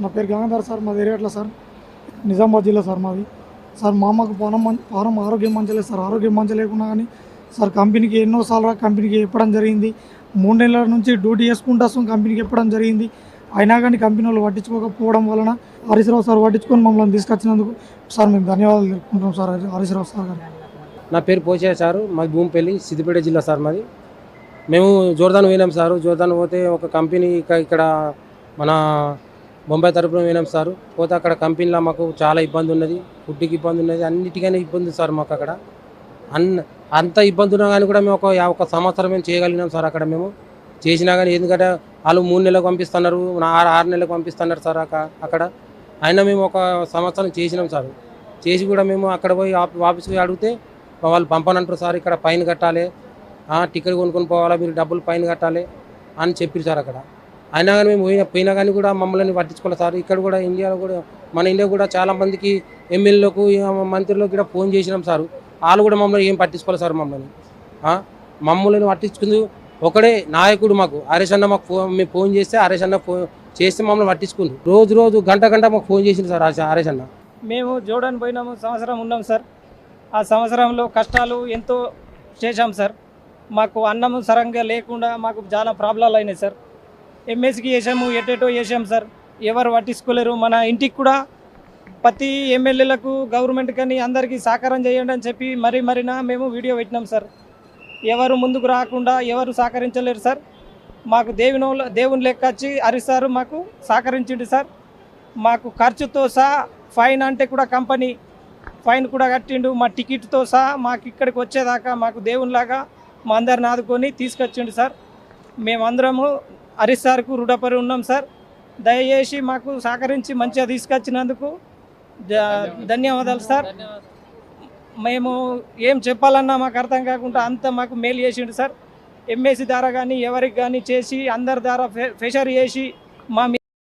నా పేరు గంగాధర్ సార్ మాది ఏరియట్ల సార్. నిజామాబాద్ జిల్లా సార్ మాది. సార్ మా అమ్మకు పొనం మం- ఆరోగ్యం మంచలేదు సార్. ఆరోగ్యం మంచలేకున్నా కానీ సార్ కంపెనీకి ఎన్నోసార్లు కంపెనీకి చెప్పడం జరిగింది. మూడు నెలల నుంచి డ్యూటీ చేసుకుంటూ వస్తాం కంపెనీకి చెప్పడం జరిగింది. అయినా కానీ కంపెనీ వాళ్ళు పట్టించుకోకపోవడం వలన హరీశ్రావు సార్ పట్టించుకొని మమ్మల్ని తీసుకొచ్చినందుకు సార్ మేము ధన్యవాదాలు తెలుపుకుంటాం సార్ హరీశ్రావు సార్ గారు నా పేరు పోచే సారు మాది భూమిపల్లి సిద్దిపేట జిల్లా సార్ మాది. మేము జోర్దాన్ పోయినాం సారు. జోర్దాన్ పోతే ఒక కంపెనీ ఇక్కడ మన బొంబాయి తరపున పోయినాం సార్. పోతే అక్కడ కంపెనీలో మాకు చాలా ఇబ్బంది ఉన్నది. ఫుడ్కి ఇబ్బంది ఉన్నది. అన్నిటికైనా ఇబ్బంది సార్ మాకు అక్కడ. అన్న అంత ఇబ్బంది ఉన్నా కానీ కూడా మేము ఒక ఒక సంవత్సరం మేము చేయగలిగినాం సార్ అక్కడ మేము. చేసినా కానీ ఎందుకంటే వాళ్ళు మూడు నెలలకు పంపిస్తున్నారు. ఆరు ఆరు నెలలకు పంపిస్తున్నారు సార్ అక్కడ. అయినా మేము ఒక సంవత్సరం చేసినాం సార్. చేసి కూడా మేము అక్కడ పోయి ఆఫీస్కి పోయి అడిగితే వాళ్ళు పంపనంటారు సార్ ఇక్కడ పైన కట్టాలి. టికెట్ కొనుక్కొని పోవాలా మీరు డబ్బులు పైన కట్టాలి అని చెప్పారు సార్ అక్కడ. అయినా కానీ మేము పోయినా పోయినా కానీ కూడా మమ్మల్ని పట్టించుకోలేదు సార్. ఇక్కడ కూడా ఇండియాలో కూడా మన ఇండియా కూడా చాలా మందికి ఎమ్మెల్యేలకు మంత్రులకు కూడా ఫోన్ చేసినాం సార్. వాళ్ళు కూడా మమ్మల్ని ఏం పట్టించుకోలేదు సార్ మమ్మల్ని. మమ్మల్ని పట్టించుకుంది ఒకడే నాయకుడు మాకు హరేష్ అన్న మాకు ఫోన్ మేము ఫోన్ చేస్తే హరేష్ అన్న ఫోన్ చేస్తే మమ్మల్ని పట్టించుకుంది. రోజు రోజు గంట గంట మాకు ఫోన్ చేసింది సార్ హరేష్ అన్న. మేము జోడన్ పోయినాము సంవత్సరం ఉన్నాం సార్. ఆ సంవత్సరంలో కష్టాలు ఎంతో చేశాం సార్. మాకు అన్నము సరంగా లేకుండా మాకు చాలా ప్రాబ్లాలు అయినాయి సార్. ఎంఎస్కి వేసాము ఎటేటో వేసాం సార్. ఎవరు పట్టించుకోలేరు. మన ఇంటికి కూడా ప్రతి ఎమ్మెల్యేలకు గవర్నమెంట్ కానీ అందరికీ సహకారం చేయండి అని చెప్పి మరీ మరినా మేము వీడియో పెట్టినాం సార్. ఎవరు ముందుకు రాకుండా ఎవరు సహకరించలేరు సార్. మాకు దేవుని దేవుని లెక్క వచ్చి హరిస్తారు మాకు సహకరించిండు సార్. మాకు ఖర్చుతో సహా ఫైన్ అంటే కూడా కంపెనీ ఫైన్ కూడా కట్టిండు. మా టికెట్తో సహా మాకు ఇక్కడికి వచ్చేదాకా మాకు దేవునిలాగా మా అందరిని ఆదుకొని తీసుకొచ్చిండు సార్. మేమందరము హరీష్ సార్కు రుణపడి ఉన్నాం సార్. దయచేసి మాకు సహకరించి మంచిగా తీసుకొచ్చినందుకు ధన్యవాదాలు సార్. మేము ఏం చెప్పాలన్నా మాకు అర్థం కాకుండా అంత మాకు మేలు చేసిండు సార్. ఎంఎస్సి ద్వారా కానీ ఎవరికి కానీ చేసి అందరి ద్వారా ఫె- ఫెషర్ చేసి మా మీ-